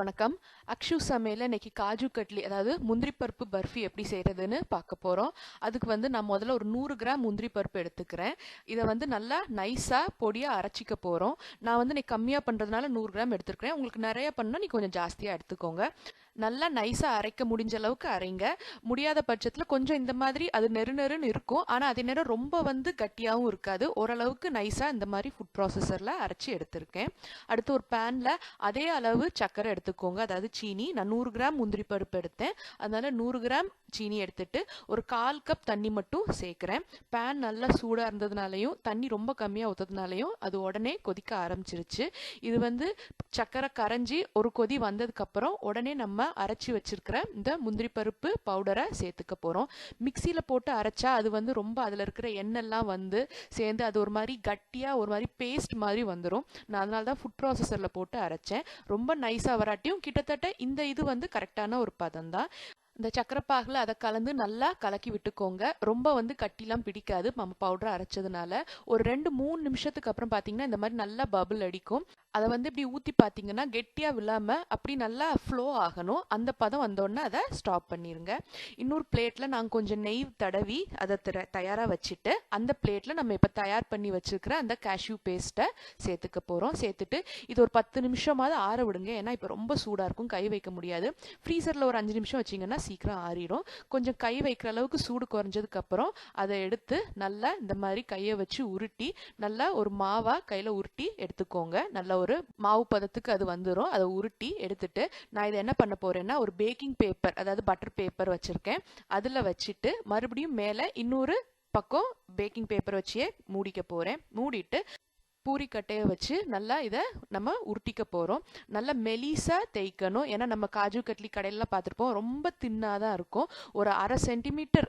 வணக்கம். அக்ஷு சமையல் இன்னைக்கு காஜு கட்லி அதாவது முந்திரி பருப்பு பர்ஃபி எப்படி செய்கிறதுன்னு பார்க்க போகிறோம் அதுக்கு வந்து நான் முதல்ல ஒரு நூறு கிராம் முந்திரி பருப்பு எடுத்துக்கிறேன். இதை வந்து நல்லா நைஸாக பொடியாக அரைச்சிக்க போகிறோம் நான் வந்து இன்னைக்கு கம்மியாக பண்ணுறதுனால நூறு கிராம் எடுத்துருக்கிறேன். உங்களுக்கு நிறைய பண்ணால் நீ கொஞ்சம் ஜாஸ்தியாக எடுத்துக்கோங்க. நல்லா நைஸாக அரைக்க முடிஞ்ச அளவுக்கு அரைங்க. முடியாத பட்சத்தில் கொஞ்சம் இந்த மாதிரி அது நெரு நெருன்னு இருக்கும். ஆனால் அதே நேரம் ரொம்ப வந்து கட்டியாகவும் இருக்காது. ஓரளவுக்கு நைஸாக இந்த மாதிரி ஃபுட் ப்ராசஸரில் அரைச்சி எடுத்திருக்கேன். அடுத்து ஒரு பேனில் அதே அளவு சர்க்கரை எடுத்துக்கோங்க. அதாவது சீனி. நான் நூறு கிராம் முந்திரி பருப்பு எடுத்தேன். அதனால் நூறு கிராம் சீனி எடுத்துட்டு ஒரு கால் கப் தண்ணி மட்டும் சேர்க்குறேன். பேன் நல்லா சூடாக இருந்ததுனாலையும் தண்ணி ரொம்ப கம்மியாக ஊற்றதுனாலையும் அது உடனே கொதிக்க ஆரம்பிச்சிருச்சு. இது வந்து சக்கரை கரைஞ்சி ஒரு கொதி வந்ததுக்கப்புறம் உடனே நம்ம அரைச்சி வச்சிருக்கிற இந்த முந்திரி பருப்பு பவுடரை சேர்த்துக்க போகிறோம் மிக்சியில் போட்டு அரைச்சா அது வந்து ரொம்ப அதில் இருக்கிற எண்ணெய்லாம் வந்து சேர்ந்து அது ஒரு மாதிரி கட்டியாக ஒரு மாதிரி பேஸ்ட் மாதிரி வந்துடும் நான் அதனால தான் ஃபுட் ப்ராசஸரில் போட்டு அரைச்சேன். ரொம்ப நைஸாக வராட்டியும் கிட்டத்தட்ட இந்த இது வந்து கரெக்டான ஒரு பதம் தான். இந்த சக்கரைப்பாகில் அதை கலந்து நல்லா கலக்கி விட்டுக்கோங்க. ரொம்ப வந்து கட்டிலாம் பிடிக்காது. நம்ம பவுடர் அரைச்சதுனால. ஒரு ரெண்டு மூணு நிமிஷத்துக்கு அப்புறம் பார்த்தீங்கன்னா இந்த மாதிரி நல்லா பபுள் அடிக்கும். அதை வந்து இப்படி ஊற்றி பார்த்தீங்கன்னா கெட்டியாக விழாமல் அப்படி நல்லா ஃப்ளோ ஆகணும். அந்த பதம் வந்தோடனே அதை ஸ்டாப் பண்ணிடுங்க இன்னொரு பிளேட்டில் நான் கொஞ்சம் நெய் தடவி அதை தயாராக வச்சுட்டு அந்த பிளேட்டில் நம்ம இப்போ தயார் பண்ணி வச்சுருக்கிற அந்த கேஷ்யூ பேஸ்ட்டை சேர்த்துக்க போகிறோம் சேர்த்துட்டு இது ஒரு பத்து நிமிஷமாவது ஆற விடுங்க. ஏன்னா இப்போ ரொம்ப சூடாக இருக்கும். கை வைக்க முடியாது. ஃப்ரீசரில் ஒரு அஞ்சு நிமிஷம் வச்சிங்கன்னா சீக்கிரம் ஆறிடும் கொஞ்சம் கை வைக்கிற அளவுக்கு சூடு குறைஞ்சதுக்கப்புறம் அதை எடுத்து நல்லா இந்த மாதிரி கையை வச்சு உருட்டி நல்லா ஒரு மாவாக கையில் உருட்டி எடுத்துக்கோங்க. நல்ல ஒரு மாவு பதத்துக்கு அது வந்துடும் அதை உருட்டி எடுத்துட்டு நான் இதை என்ன பண்ண போறேன்னா ஒரு பேக்கிங் பேப்பர் அதாவது பட்டர் பேப்பர் வச்சிருக்கேன். அதில் வச்சுட்டு மறுபடியும் மேலே இன்னொரு பக்கம் பேக்கிங் பேப்பர் வச்சே மூடிக்க போறேன். மூடிட்டு பூரிக்கட்டையை வச்சு நல்லா இதை நம்ம உருட்டிக்க போகிறோம் நல்லா மெலிசாக தேய்க்கணும். ஏன்னா நம்ம காஜு கட்லி கடையிலலாம் பார்த்துருப்போம். ரொம்ப தின்னாக தான் இருக்கும். ஒரு அரை சென்டிமீட்டர்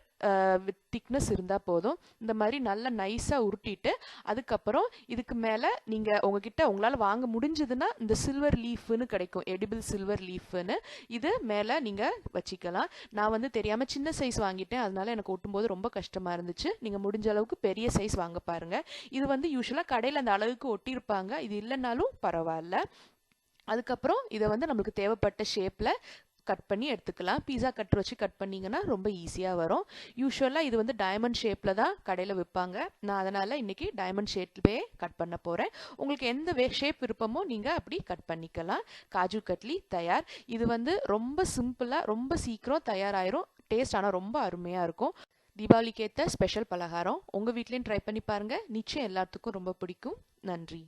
திக்னஸ் இருந்தால் போதும். இந்த மாதிரி நல்லா நைஸாக உருட்டிட்டு அதுக்கப்புறம் இதுக்கு மேலே நீங்கள் உங்ககிட்ட உங்களால் வாங்க முடிஞ்சதுன்னா இந்த சில்வர் லீஃப்னு கிடைக்கும். எடிபிள் சில்வர் லீஃப்னு. இது மேலே நீங்கள் வச்சுக்கலாம். நான் வந்து தெரியாமல் சின்ன சைஸ் வாங்கிட்டேன். அதனால எனக்கு ஒட்டும்போது ரொம்ப கஷ்டமாக இருந்துச்சு. நீங்கள் முடிஞ்ச அளவுக்கு பெரிய சைஸ் வாங்க பாருங்கள் இது வந்து யூஸ்வலாக கடையில் அந்த அளவுக்கு ஒட்டியிருப்பாங்க. இது இல்லைனாலும் பரவாயில்ல. அதுக்கப்புறம் இதை வந்து நம்மளுக்கு தேவைப்பட்ட ஷேப்பில் கட் பண்ணி எடுத்துக்கலாம். பீஸா கட்டர் வச்சு கட் பண்ணிங்கன்னா ரொம்ப ஈஸியாக வரும். யூஸ்வலாக இது வந்து டைமண்ட் ஷேப்பில் தான் கடையில் விற்பாங்க. நான் அதனால் இன்றைக்கி டைமண்ட் ஷேப்லேயே கட் பண்ண போகிறேன் உங்களுக்கு எந்த வே ஷேப் விருப்பமோ நீங்கள் அப்படி கட் பண்ணிக்கலாம். காஜு கட்லி தயார். இது வந்து ரொம்ப சிம்பிளாக ரொம்ப சீக்கிரம் தயாராகிரும் டேஸ்ட் ஆனால் ரொம்ப அருமையாக இருக்கும். தீபாவளிக்கு ஏற்ற ஸ்பெஷல் பலகாரம். உங்கள் வீட்லேயும் ட்ரை பண்ணி பாருங்கள் நிச்சயம் எல்லாத்துக்கும் ரொம்ப பிடிக்கும். நன்றி.